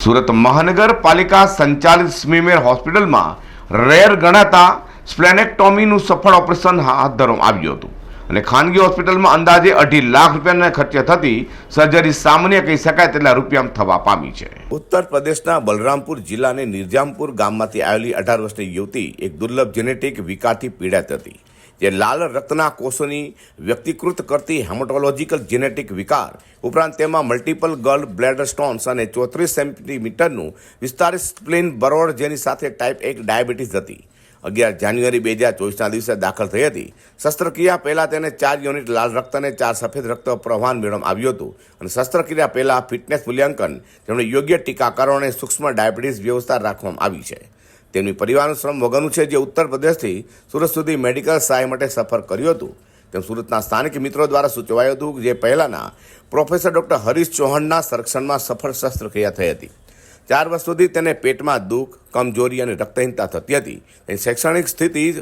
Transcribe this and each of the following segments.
સુરત મહાનગરપાલિકા સંચાલિત સ્મીમેર હોસ્પિટલમાં રેર ગણાતા સ્પ્લેનેક્ટોમીનું સફળ ઓપરેશન હાથ ધરવામાં આવ્યું હતું. અને ખાનગી હોસ્પિટલમાં અંદાજે અઢી લાખ રૂપિયાના ખર્ચે થતી સર્જરી સામાન્ય કહી શકાય તેટલા રૂપિયામાં થવા પામી છે. ઉત્તર પ્રદેશના બલરામપુર જિલ્લાને નિર્જામપુર ગામમાંથી આવેલી અઢાર વર્ષની યુવતી એક દુર્લભ જેનેટિક વિકારથી પીડાત હતી. જે લાલ રક્તના કોષોની વ્યક્તિકૃત કરતી હેમોટોલોજીકલ જેનેટિક વિકાર, ઉપરાંત તેમાં મલ્ટિપલ ગર્લ બ્લેડર સ્ટોન્સ અને ચોત્રીસ સેન્ટીમીટરનું વિસ્તારિત સ્પ્લિન બરોડ જેની સાથે ટાઈપ એક ડાયાબિટીસ હતી. અગિયાર જાન્યુઆરી બે હજાર ચોવીસના દિવસે દાખલ થઈ હતી. શસ્ત્રક્રિયા પહેલાં તેને ચાર યુનિટ લાલ રક્ત અને ચાર સફેદ રક્ત પ્રવાહન મેળવવામાં આવ્યું હતું અને શસ્ત્રક્રિયા પહેલાં ફિટનેસ મૂલ્યાંકન, તેમણે યોગ્ય ટીકાકારો અને સૂક્ષ્મ ડાયાબિટીસ વ્યવસ્થા રાખવામાં આવી છે. તેમની પરિવારનું શ્રમ વગરનું છે, જે ઉત્તર પ્રદેશથી સુરત સુધી મેડિકલ સહાય માટે સફર કર્યું હતું. તેમ સુરતના સ્થાનિક મિત્રો દ્વારા સૂચવાયું હતું જે પહેલાંના પ્રોફેસર ડૉક્ટર હરીશ ચૌહાણના સંરક્ષણમાં સફળ શસ્ત્રક્રિયા થઈ હતી. ચાર વર્ષ સુધી તેને પેટમાં દુઃખ, કમજોરી અને રક્તહીનતા થતી હતી. તેની શૈક્ષણિક સ્થિતિ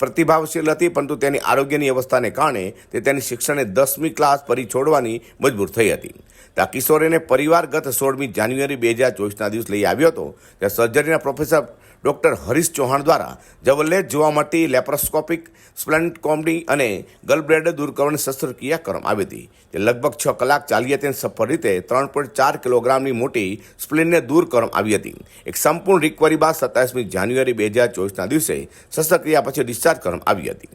પ્રતિભાવશીલ હતી, પરંતુ તેની આરોગ્યની અવસ્થાને કારણે તે તેની શિક્ષણને દસમી ક્લાસ પરી છોડવાની મજબૂર થઈ હતી. ત્યાં કિશોરીને પરિવાર ગત સોળમી જાન્યુઆરી બે હજાર ચોવીસના દિવસ લઈ આવ્યો હતો. ત્યાં સર્જરીના પ્રોફેસર ડોક્ટર હરીશ ચૌહાણ દ્વારા જવલ્લે જોવા મળતી લેપ્રોસ્કોપિક સ્પ્લેન્ટ કોમડી અને ગલબ્લેડ દૂર કરવાની શસ્ત્રક્રિયા કરવામાં આવી હતી. તે લગભગ છ કલાક ચાલી હતી અને સફળ રીતે ત્રણ પોઈન્ટ ચાર કિલોગ્રામની મોટી સ્પ્લિનને દૂર કરવામાં આવી હતી. એક સંપૂર્ણ રિકવરી બાદ સત્તાવીસમી જાન્યુઆરી બે હજાર ચોવીસના દિવસે શસ્ત્રક્રિયા પછી ડિસ્ચાર્જ કરવામાં આવી હતી.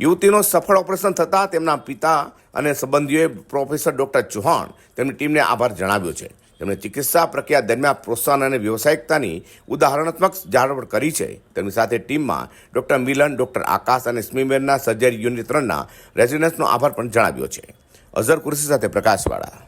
યુવતીનો સફળ ઓપરેશન થતાં તેમના પિતા અને સંબંધીઓએ પ્રોફેસર ડૉક્ટર ચૌહાણ તેમની ટીમને આભાર જણાવ્યો છે. તેમણે ચિકિત્સા પ્રક્રિયા દરમિયાન પ્રોત્સાહન અને વ્યવસાયિકતાની ઉદાહરણાત્મક જાળવણ કરી છે. તેમની સાથે ટીમમાં ડોક્ટર મિલન, ડોક્ટર આકાશ અને સ્મીમેનના સર્જરી યુનિટ ત્રણના રેઝિડન્સનો આભાર પણ જણાવ્યો છે. અઝર કુરશી સાથે પ્રકાશવાળા.